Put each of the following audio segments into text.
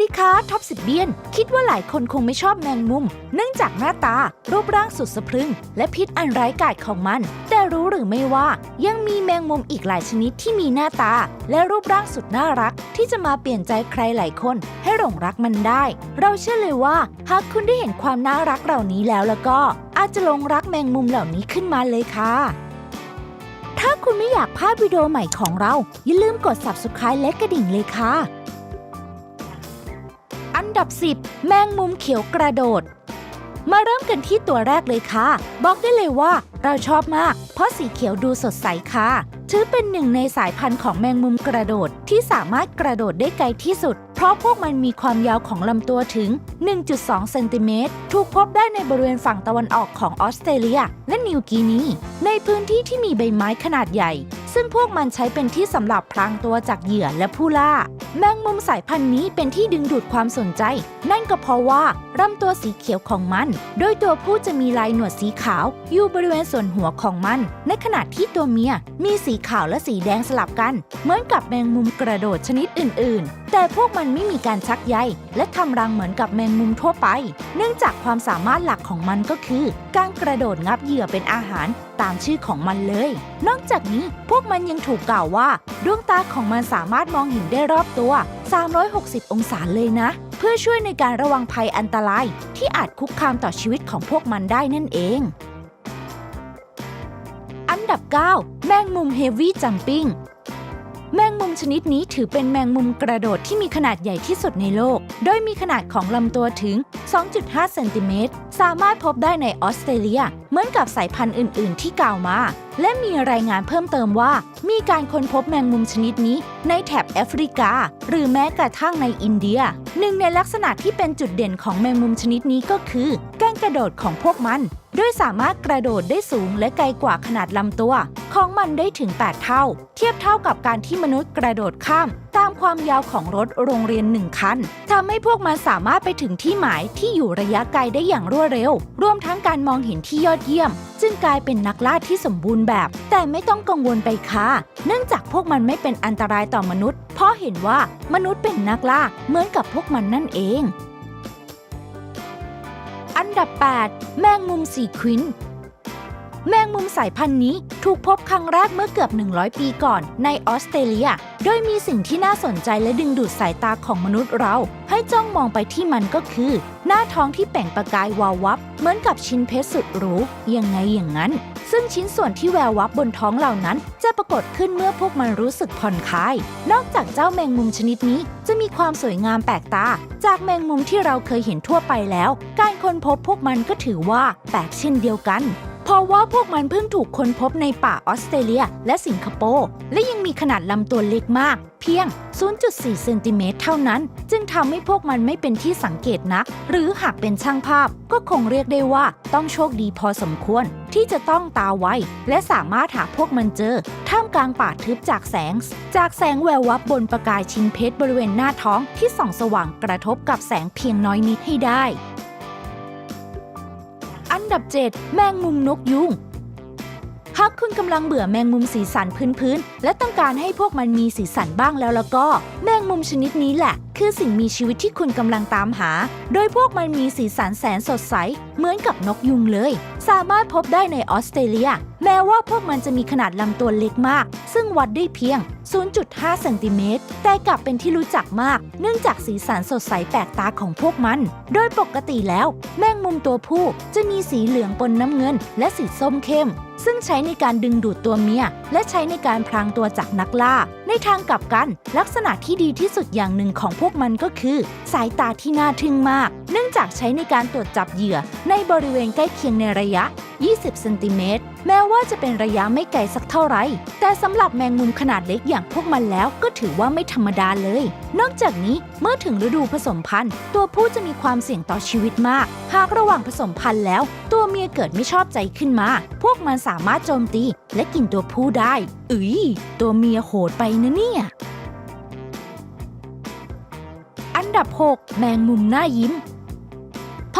ดีค่ะท็อปสิบเบียน คิดว่าหลายคนคงไม่ชอบแมงมุม เนื่องจากหน้าตา รูปร่างสุดสะพรึง และพิษอันร้ายกาจของมัน แต่รู้หรือไม่ว่า ยังมีแมงมุมอีกหลายชนิดที่มีหน้าตา และรูปร่างสุดน่ารัก ที่จะมาเปลี่ยนใจใครหลายคน ให้หลงรักมันได้ เราเชื่อเลยว่า หากคุณได้เห็นความน่ารักเหล่านี้แล้วแล้วก็ อาจจะหลงรักแมงมุมเหล่านี้ขึ้นมาเลยค่ะถ้าคุณไม่อยากพลาดวิดีโอใหม่ของเรา อย่าลืมกด subscribe และกระดิ่งเลยค่ะ ดับ 10 แมงมุมเขียวกระโดด มาเริ่มกันที่ตัวแรกเลยค่ะ บอกได้เลยว่าเราชอบมาก เพราะสีเขียวดูสดใสค่ะ ถือเป็นหนึ่งในสายพันธุ์ของแมงมุมกระโดดที่สามารถกระโดดได้ไกลที่สุด เพราะพวกมันมีความยาวของลำตัวถึง 1.2 เซนติเมตร ถูกพบได้ในบริเวณฝั่งตะวันออกของออสเตรเลีย และนิวกินี ในพื้นที่ที่มีใบไม้ขนาดใหญ่ ซึ่งพวกมันใช้เป็นที่สำหรับพรางตัวจากเหยื่อและผู้ล่า แมงมุมสายพันธุ์นี้เป็นที่ดึงดูดความสนใจ นั่นก็เพราะว่า ลำตัวสีเขียวของมัน โดยตัวผู้จะมีลายหนวดสีขาว อยู่บริเวณส่วนหัวของมัน ในขณะที่ตัวเมียมีสีขาวและสีแดงสลับกัน เหมือนกับแมงมุมกระโดดชนิดอื่น ๆ แต่พวกมันไม่มีการชักใยและทำรังเหมือนกับแมงมุมทั่วไป เนื่องจากความสามารถหลักของมันก็คือ การกระโดดงับเหยื่อเป็นอาหารตามชื่อของมันเลย นอกจากนี้พวกมันยังถูกกล่าวว่า ดวงตาของมันสามารถมองเห็นได้รอบตัว 360 องศาเลยนะ เพื่อช่วยในการระวังภัยอันตรายที่อาจคุกคามต่อชีวิตของพวกมันได้นั่นเอง อันดับ 9 แมงมุมเฮฟวี่จัมปิ้ง แมงมุมชนิดนี้ถือเป็นแมงมุมกระโดดที่มีขนาดใหญ่ที่สุดในโลก โดยมีขนาดของลำตัวถึง 2.5 เซนติเมตร สามารถพบได้ในออสเตรเลีย เหมือนกับสายพันธุ์อื่น ๆ ที่กล่าวมา และมีรายงานเพิ่มเติมว่า มีการค้นพบแมงมุมชนิดนี้ ในแถบแอฟริกา หรือแม้กระทั่งในอินเดีย หนึ่งในลักษณะที่เป็นจุดเด่นของแมงมุมชนิดนี้ก็คือ การกระโดดของพวกมัน โดยสามารถกระโดดได้สูงและไกลกว่าขนาดลำตัว ของมันได้ถึง 8 เท่า เทียบเท่ากับการที่มนุษย์กระโดดข้าม ตามความยาวของรถโรงเรียนหนึ่งคันทำให้พวกมันสามารถไปถึงที่หมายที่อยู่ระยะไกลได้อย่างรวดเร็ว รวมทั้งการมองเห็นที่ยอดเยี่ยม จึงกลายเป็นนักล่าที่สมบูรณ์แบบ แต่ไม่ต้องกังวลไปค่ะ เนื่องจากพวกมันไม่เป็นอันตรายต่อมนุษย์ เพราะเห็นว่ามนุษย์เป็นนักล่าเหมือนกับพวกมันนั่นเอง ดับ 8 แมงมุมสีควิน แมงมุมสายพันธุ์นี้ถูกพบครั้งแรกเมื่อเกือบ 100 ปีก่อนในออสเตรเลีย โดยมีสิ่งที่น่าสนใจและดึงดูดสายตาของมนุษย์เรา ให้จ้องมองไปที่มันก็คือ หน้าท้องที่แป่งประกายวาววับ เหมือนกับชิ้นเพชรสุดหรูยังไงอย่างนั้น ซึ่งชิ้นส่วนที่แวววับบนท้องเหล่านั้น จะปรากฏขึ้นเมื่อพวกมันรู้สึกผ่อนคลาย นอกจากเจ้าแมงมุมชนิดนี้จะมีความสวยงามแปลกตา จากแมงมุมที่เราเคยเห็นทั่วไปแล้ว การค้นพบพวกมันก็ถือว่าแปลกเช่นเดียวกัน ราะว่าพวกมันเพิ่งถูกค้นพบในป่าออสเตรเลีย และสิงคโปร์และยังมีขนาดลำตัวเล็กมาก เพียง 0.4 เซนติเมตรเท่านั้น จึงทำให้พวกมันไม่เป็นที่สังเกตนัก หรือหากเป็นช่างภาพ ก็คงเรียกได้ว่าต้องโชคดีพอสมควร ที่จะต้องตาไวและสามารถหาพวกมันเจอ ท่ามกลางป่าทึบจากแสง จากแสงแวววับบนประกายชิ้นเพชรบริเวณหน้าท้องที่ส่องสว่างกระทบกับแสงเพียงน้อยนิดให้ได้ ดับ 7 แมงมุมนกยุง หากคุณกำลังเบื่อแมงมุมสีสันพื้นๆ และต้องการให้พวกมันมีสีสันบ้างแล้วแล้วก็ แมงมุมชนิดนี้แหละ คือสิ่งมีชีวิตที่คุณกำลังตามหา โดยพวกมันมีสีสันแสนสดใส เหมือนกับนกยุงเลย สามารถพบได้ในออสเตรเลีย แม้ว่าพวกมันจะมีขนาดลำตัวเล็กมาก ซึ่งวัดได้เพียง 0.5เซนติเมตร แต่กลับเป็นที่รู้จักมาก เนื่องจากสีสันสดใสแปลกตาของพวกมัน โดยปกติแล้ว แมงมุมตัวผู้จะมีสีเหลืองปนน้ำเงิน และสีส้มเข้ม ซึ่งใช้ในการดึงดูดตัวเมีย และใช้ในการพรางตัวจากนักล่า ในทางกลับกัน ลักษณะที่ดีที่สุดอย่างหนึ่งของพวกมันก็คือ สายตาที่น่าทึ่งมาก เนื่องจากใช้ในการตรวจจับเหยื่อ ในบริเวณใกล้เคียงในระยะ 20 เซนติเมตร แม้ว่าจะเป็นระยะไม่ไกลสักเท่าไหร่ แต่สำหรับแมงมุมขนาดเล็กอย่างพวกมันแล้วก็ถือว่าไม่ธรรมดาเลย นอกจากนี้เมื่อถึงฤดูผสมพันธุ์ ตัวผู้จะมีความเสี่ยงต่อชีวิตมาก หากระหว่างผสมพันธุ์แล้ว ตัวเมียเกิดไม่ชอบใจขึ้นมา พวกมันสามารถโจมตี และกินตัวผู้ได้เอ้ยตัวเมียโหดไปนะเนี่ยอันดับ 6 แมงมุมหน้ายิ้ม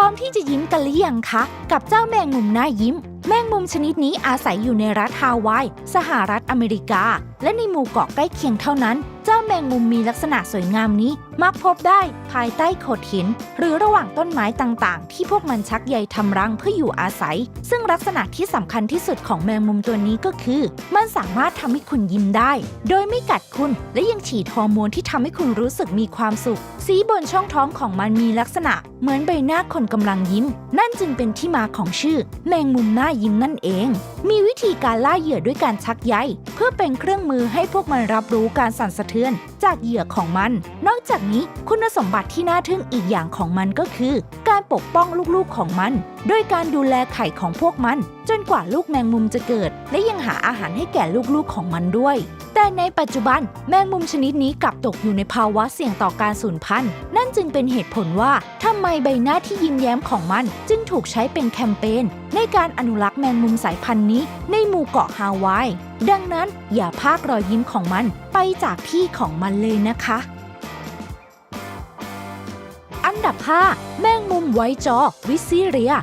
ร้อมที่จะยิ้มกันหรือยังคะ กับเจ้าแมงมุมหน้ายิ้ม แมงมุมชนิดนี้อาศัยอยู่ในรัฐฮาวาย สหรัฐอเมริกา และในหมู่เกาะใกล้เคียงเท่านั้น เจ้าแมงมุมมีลักษณะสวยงามนี้มักพบได้ภายใต้โขดหิน หรือระหว่างต้นไม้ต่างๆ ที่พวกมันชักใยทำรังเพื่ออยู่อาศัย ซึ่งลักษณะที่สำคัญที่สุดของแมงมุมตัวนี้ก็คือ มันสามารถทำให้คุณยิ้มได้ โดยไม่กัดคุณ และยังฉีดฮอร์โมนที่ทำให้คุณรู้สึกมีความสุข สีบนช่องท้องของมันมีลักษณะ เหมือนใบหน้าคนกำลังยิ้ม นั่นจึงเป็นที่มาของชื่อ แมงมุมหน้ายิ้มนั่นเอง มีวิธีการล่าเหยื่อด้วยการชักใยเพื่อเป็นเครื่องมือให้พวกมันรับรู้การสั่นสะเทือนจากเหยื่อของมัน นอกจากนี้คุณสมบัติที่น่าทึ่งอีกอย่างของมันก็คือ การปกป้องลูกๆของมัน โดยการดูแลไข่ของพวกมัน จนกว่าลูกแมงมุมจะเกิด และยังหาอาหารให้แก่ลูกๆของมันด้วย แต่ในปัจจุบันแมงมุมชนิดนี้กลับตกอยู่ในภาวะเสี่ยงต่อการสูญพันธุ์ นั่นจึงเป็นเหตุผลว่าทำไมใบหน้าที่ยิ้มแย้มของมัน จึงถูกใช้เป็นแคมเปญในการอนุรักษ์แมงมุมสายพันธุ์นี้ ในหมู่เกาะฮาวายดังนั้นอย่าพากรอยยิ้มของมันไปจากที่ของมันเลยนะคะอันดับ 5 แมงมุมไวจอ วิซิเรีย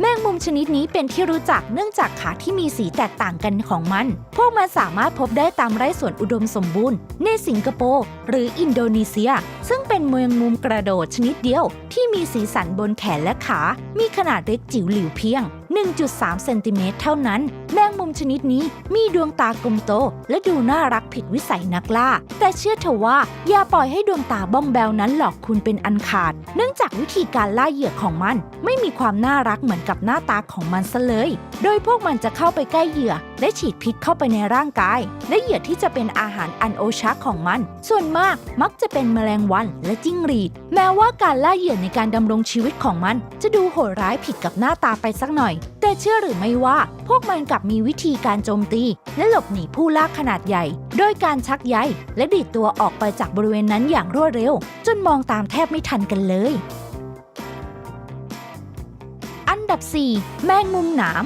แมงมุมชนิดนี้เป็นที่รู้จักเนื่องจากขาที่มีสีแตกต่างกันของมัน พวกมันสามารถพบได้ตามไร่สวนอุดมสมบูรณ์ ในสิงคโปร์หรืออินโดนีเซีย ซึ่งเป็นเมืองมุมกระโดดชนิดเดียว ที่มีสีสันบนแขนและขา มีขนาดเล็กจิ๋วหลิวเพียง 1.3 เซนติเมตรเท่านั้น แมงมุมชนิดนี้มีดวงตากลมโต และดูน่ารักผิดวิสัยนักล่า แต่เชื่อเถอะว่า อย่าปล่อยให้ดวงตาบ้องแบวนั้นหลอกคุณเป็นอันขาด เนื่องจากวิธีการล่าเหยื่อของมัน ไม่มีความน่ารักเหมือนกับหน้าตาของมันซะเลย โดยพวกมันจะเข้าไปใกล้เหยื่อ และฉีดพิษเข้าไปในร่างกาย และเหยื่อที่จะเป็นอาหารอันโอชะของมัน ส่วนมากมักจะเป็นแมลงวันและจิ้งหรีด แม้ว่าการล่าเหยื่อในการดำรงชีวิตของมัน จะดูโหดร้ายผิดกับหน้าตาไปสักหน่อย แต่เชื่อหรือไม่ว่า พวกมันกลับมีวิธีการโจมตี และหลบหนีผู้ล่าขนาดใหญ่ โดยการชักใยและดีดตัวออกไปจากบริเวณนั้นอย่างรวดเร็ว จนมองตามแทบไม่ทันกันเลยอันดับ 4 แมงมุมหนาม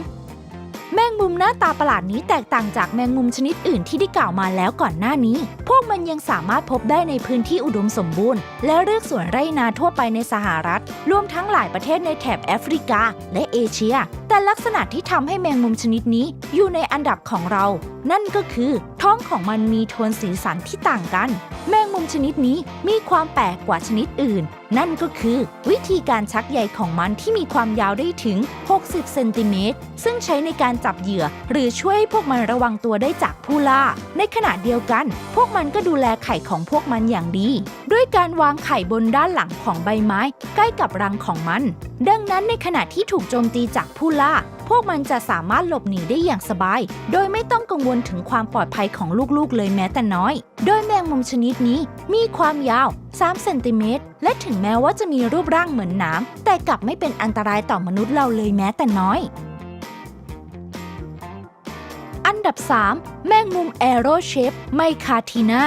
แมงมุมหน้าตาประหลาดนี้แตกต่างจากแมงมุมชนิดอื่นที่ได้กล่าวมาแล้วก่อนหน้านี้ พวกมันยังสามารถพบได้ในพื้นที่อุดมสมบูรณ์ และเลือกสวนไร่นาทั่วไปในสหรัฐ รวมทั้งหลายประเทศในแถบแอฟริกา และเอเชีย แต่ลักษณะที่ทำให้แมงมุมชนิดนี้อยู่ในอันดับของเรา นั่นก็คือ ท้องของมันมีโทนสีสันที่ต่างกัน แมงมุมชนิดนี้มีความแปลกกว่าชนิดอื่น นั่นก็คือ วิธีการชักใยของมันที่มีความยาวได้ถึง 60 เซนติเมตร ซึ่งใช้ในการจับเหยื่อ หรือช่วยให้พวกมันระวังตัวได้จากผู้ล่า ในขณะเดียวกัน พวกมันก็ดูแลไข่ของพวกมันอย่างดี ด้วยการวางไข่บนด้านหลังของใบไม้ ใกล้กับรังของมัน ดังนั้นในขณะที่ถูกโจมตีจากผู้ล่าพวกมันจะสามารถหลบหนีได้อย่างสบาย โดยไม่ต้องกังวลถึงความปลอดภัยของลูกๆ เลยแม้แต่น้อย โดยแมงมุมชนิดนี้มีความยาว 3 เซนติเมตร และถึงแม้ว่าจะมีรูปร่างเหมือนน้ำ แต่กลับไม่เป็นอันตรายต่อมนุษย์เราเลยแม้แต่น้อย อันดับ 3 แมงมุมแอโรเชฟไมคาทีนา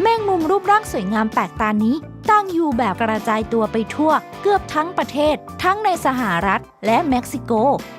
แมงมุมรูปร่างสวยงามแปลกตานี้ ตั้งอยู่แบบกระจายตัวไปทั่ว เกือบทั้งประเทศ ทั้งในสหรัฐและเม็กซิโก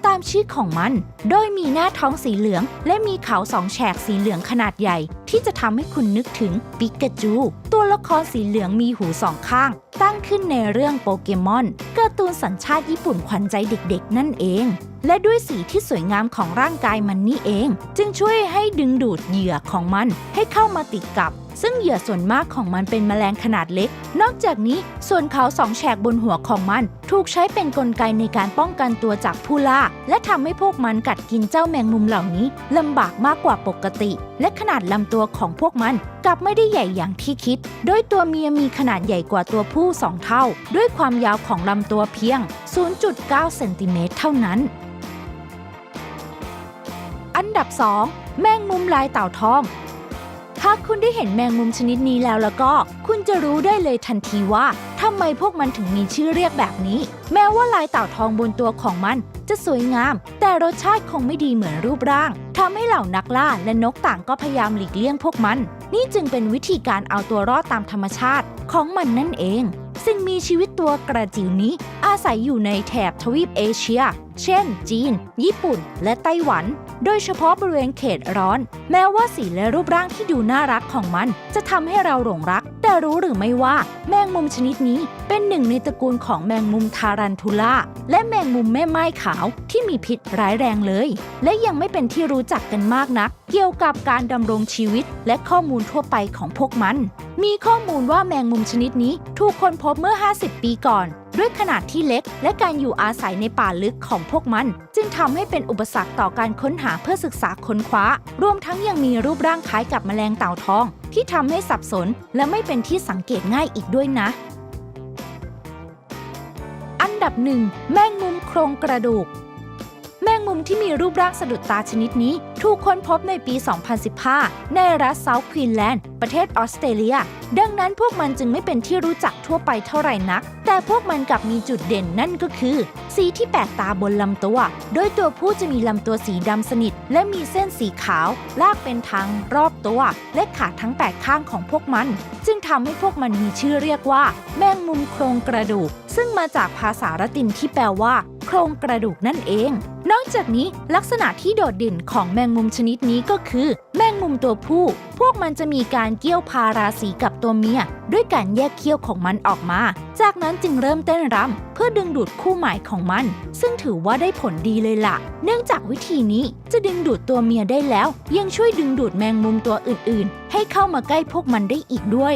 ตามชื่อของมัน โดยมีหน้าท้องสีเหลือง และมีเขาสองแฉกสีเหลืองขนาดใหญ่ ที่จะทำให้คุณนึกถึงปิกาจู ตัวละครสีเหลืองมีหูสองข้าง ตั้งขึ้นในเรื่องโปเกมอนการ์ตูนสัญชาติญี่ปุ่นขวัญใจเด็กๆ นั่นเองและด้วยสีที่สวยงามของร่างกายมันนี่เอง จึงช่วยให้ดึงดูดเหยื่อของมันให้เข้ามาติดกับ ซึ่งเหยื่อส่วนมากของมันเป็นแมลงขนาดเล็ก นอกจากนี้ส่วนเขาสองแฉกบนหัวของมันถูกใช้เป็นนกลไกในการป้องกันตัวจากผู้ล่า และทำให้พวกมันกัดกินเจ้าแมงมุมเหล่านี้ลำบากมากกว่าปกติ และขนาดลำตัวของพวกมันกลับไม่ได้ใหญ่อย่างที่คิด โดยตัวเมียมีขนาดใหญ่กว่าตัวผู้สองเท่า ด้วยความยาวของลำตัวเพียง 0.9 เซนติเมตรเท่านั้น อันดับ 2 แมงมุมลายเต่าทอง หากคุณได้เห็นแมงมุมชนิดนี้แล้วแล้วก็ คุณจะรู้ได้เลยทันทีว่าทำไมพวกมันถึงมีชื่อเรียกแบบนี้ แม้ว่าลายเต่าทองบนตัวของมันจะสวยงาม แต่รสชาติคงไม่ดีเหมือนรูปร่างทำให้เหล่านักล่าและนกต่างก็พยายามหลีกเลี่ยงพวกมัน นี่จึงเป็นวิธีการเอาตัวรอดตามธรรมชาติของมันนั่นเองซึ่งมีชีวิตตัวกระจิ๋วนี้อาศัยอยู่ในแถบทวีปเอเชียเช่น จีน ญี่ปุ่น และไต้หวัน โดยเฉพาะบริเวณเขตร้อน แม้ว่าสีและรูปร่างที่ดูน่ารักของมัน จะทำให้เราหลงรัก แต่รู้หรือไม่ว่า แมงมุมชนิดนี้เป็นหนึ่งในตระกูลของแมงมุมทารันทูล่าและแมงมุมแม่ไม้ขาวที่มีพิษร้ายแรงเลย และยังไม่เป็นที่รู้จักกันมากนัก เกี่ยวกับการดำรงชีวิต และข้อมูลทั่วไปของพวกมัน มีข้อมูลว่าแมงมุมชนิดนี้ถูกค้นพบเมื่อ 50 ปีก่อน ด้วยขนาดที่เล็ก และการอยู่อาศัยในป่าลึกของพวกมัน จึงทำให้เป็นอุปสรรคต่อการค้นหาเพื่อศึกษาค้นคว้า รวมทั้งยังมีรูปร่างคล้ายกับแมลงเต่าทอง ที่ทำให้สับสน และไม่เป็นที่สังเกตง่ายอีกด้วยนะ อันดับหนึ่งแมงมุมโครงกระดูก แมงมุมที่มีรูปร่างสะดุดตาชนิดนี้ ถูกค้นพบในปี 2015 ในรัฐเซาท์ควีนแลนด์ ประเทศออสเตรเลีย ดังนั้นพวกมันจึงไม่เป็นที่รู้จักทั่วไปเท่าไหร่นัก แต่พวกมันกลับมีจุดเด่นนั่นก็คือ สีที่แปลกตาบนลำตัว โดยตัวผู้จะมีลำตัวสีดำสนิท และมีเส้นสีขาว ลากเป็นทางรอบตัว และขาทั้งแปดข้างของพวกมัน จึงทำให้พวกมันมีชื่อเรียกว่า แมงมุมโครงกระดูก ซึ่งมาจากภาษาละตินที่แปลว่า โครงกระดูกนั่นเอง นอกจากนี้ลักษณะที่โดดเด่นของแมงมุมชนิดนี้ก็คือ แมงมุมตัวผู้ พวกมันจะมีการเกี้ยวพาราสีกับตัวเมีย ด้วยการแยกเขี้ยวของมันออกมา จากนั้นจึงเริ่มเต้นรำเพื่อดึงดูดคู่หมายของมัน ซึ่งถือว่าได้ผลดีเลยล่ะ เนื่องจากวิธีนี้จะดึงดูดตัวเมียได้แล้ว ยังช่วยดึงดูดแมงมุมตัวอื่น ๆ ให้เข้ามาใกล้พวกมันได้อีกด้วย